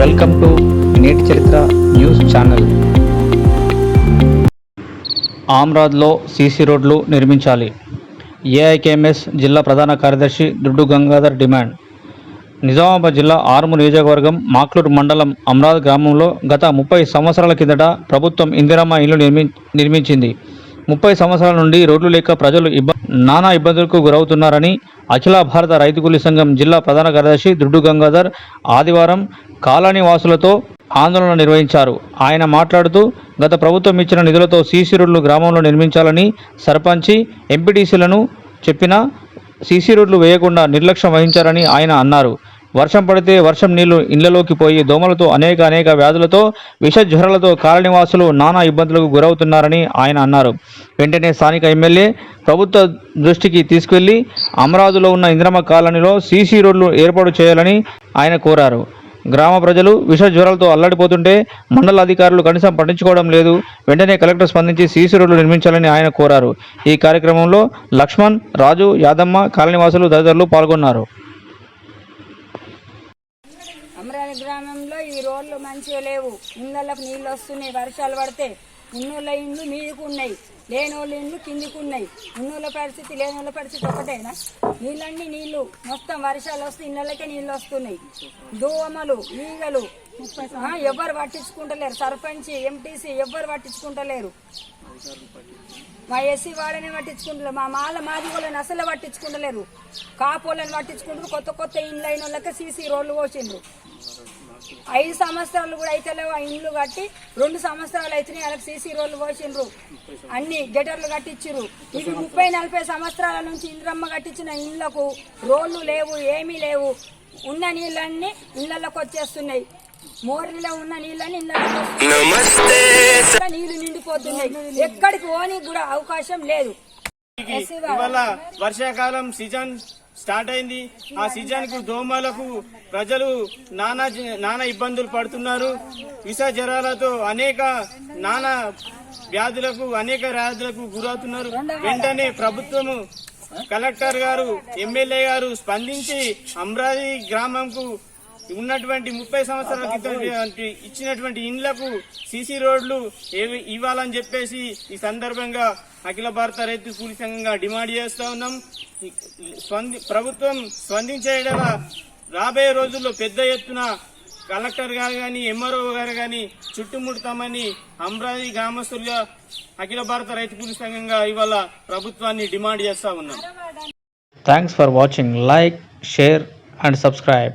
Welcome to నేటి చరిత్ర news channel. ఆమ్రాద్లో CC రోడ్లు నిర్మించాలి. ఏఐకేఎంఎస్ జిల్లా ప్రధాన కార్యదర్శి దుడ్డు గంగాధర్ డిమాండ్. నిజామాబాద్ జిల్లా ఆర్ము నియోజకవర్గం మాక్లూర్ మండలం అమ్రాద్ గ్రామంలో గత ముప్పై సంవత్సరాల కిందట ప్రభుత్వం ఇందిరమ్మ ఇల్లు నిర్మి నిర్మించింది. ముప్పై సంవత్సరాల నుండి రోడ్లు లేక ప్రజలు ఇబ్బ నానా ఇబ్బందులకు గురవుతున్నారని అఖిల భారత రైతు కూలీ సంఘం జిల్లా ప్రధాన కార్యదర్శి దుడ్డు గంగాధర్ ఆదివారం కాలనీ వాసులతో ఆందోళన నిర్వహించారు. ఆయన మాట్లాడుతూ గత ప్రభుత్వం ఇచ్చిన నిధులతో సీసీ రోడ్లు గ్రామంలో నిర్మించాలని సర్పంచి ఎంపీటీసీలను చెప్పినా సీసీ రోడ్లు వేయకుండా నిర్లక్ష్యం వహించారని ఆయన అన్నారు. వర్షం పడితే వర్షం నీళ్ళు ఇళ్ళలోకి పోయి దోమలతో అనేక అనేక వ్యాధులతో విష జ్వరాలతో కాలనివాసులు నానా ఇబ్బందులకు గురవుతున్నారని ఆయన అన్నారు. వెంటనే స్థానిక ఎమ్మెల్యే ప్రభుత్వ దృష్టికి తీసుకెళ్ళి అమరావతిలో ఉన్న ఇంద్రమ్మ కాలనీలో సీసీ రోడ్లు ఏర్పాటు చేయాలని ఆయన కోరారు. గ్రామ ప్రజలు విష జ్వరాలతో అల్లాడిపోతుంటే మండల అధికారులు కనీసం పట్టించుకోవడం లేదు. వెంటనే కలెక్టర్ స్పందించి సీసీ రోడ్లు నిర్మించాలని ఆయన కోరారు. ఈ కార్యక్రమంలో లక్ష్మణ్ రాజు యాదమ్మ కాలనీవాసులు తదితరులు పాల్గొన్నారు. అమరాని గ్రామంలో ఈ రోడ్లు మంచిగా లేవు. ఇళ్ళకు నీళ్ళు వస్తున్నాయి వర్షాలు పడితే ఉన్నోళ్ళ ఇండ్లు మీదకు ఉన్నాయి లేనోళ్ళ ఇండ్లు కిందికి ఉన్నాయి ఉన్నోళ్ళ పరిస్థితి లేనోళ్ళ పరిస్థితి ఒకటేనా? నీళ్ళన్నీ నీళ్ళు మొత్తం వర్షాలు వస్తే ఇళ్ళకే నీళ్ళు వస్తున్నాయి. దోమలు ఈగలు ఎవ్వరు పట్టించుకుంటలేరు. సర్పంచ్ ఎంటీసీ ఎవ్వరు పట్టించుకుంటలేరు. మా ఎస్సీ వాడనే పట్టించుకుంటారు మా మాల మాది వాళ్ళని అసలు పట్టించుకుంటలేరు. కాపోళ్ళని పట్టించుకుంటారు. కొత్త కొత్త ఇండ్లు అయిన వాళ్ళకి సీసీ రోడ్లు పోసిండ్రు. ఐదు సంవత్సరాలు కూడా అయితే లేవు ఆ ఇండ్లు కట్టి రెండు సంవత్సరాలు అయితేనే వాళ్ళకి సీసీ రోడ్లు పోసిండ్రు. అన్ని గెటర్లు కట్టించిర్రు. ఇవి ముప్పై నలభై సంవత్సరాల నుంచి ఇంద్రమ్మ కట్టించిన ఇండ్లకు రోడ్లు లేవు ఏమీ లేవు. ఉన్న నీళ్ళన్నీ ఇళ్ళలోకి వచ్చేస్తున్నాయి. మోరిలో ఉన్న నీళ్ళని ఇళ్ళకి నీళ్ళు నిండిపోతున్నాయి. ఎక్కడికి పోనీకి కూడా అవకాశం లేదు. ఇవాళ వర్షాకాలం సీజన్ స్టార్ట్ అయింది. ఆ సీజన్కు దోమలకు ప్రజలు నానా నానా ఇబ్బందులు పడుతున్నారు. విష జ్వరాలతో అనేక నానా వ్యాధులకు అనేక వ్యాధులకు గురవుతున్నారు. వెంటనే ప్రభుత్వము కలెక్టర్ గారు ఎమ్మెల్యే గారు స్పందించి అమరావతి గ్రామంకు ఉన్నటువంటి ముప్పై సంవత్సరాల క్రితం ఇచ్చినటువంటి ఇండ్లకు సీసీ రోడ్లు ఏవి ఇవ్వాలని చెప్పేసి ఈ సందర్భంగా అఖిల భారత రైతు కూలీ సంఘంగా డిమాండ్ చేస్తా ఉన్నాం. ప్రభుత్వం స్పందించేయడలా రాబోయే రోజుల్లో పెద్ద ఎత్తున కలెక్టర్ గారు గాని ఎంఆర్ఓ గారు గాని చుట్టుముడతామని అమరావతి గ్రామస్తులుగా అఖిల భారత రైతు కూలీ సంఘంగా ఇవాళ ప్రభుత్వాన్ని డిమాండ్ చేస్తా ఉన్నాం. Thanks for watching like share and subscribe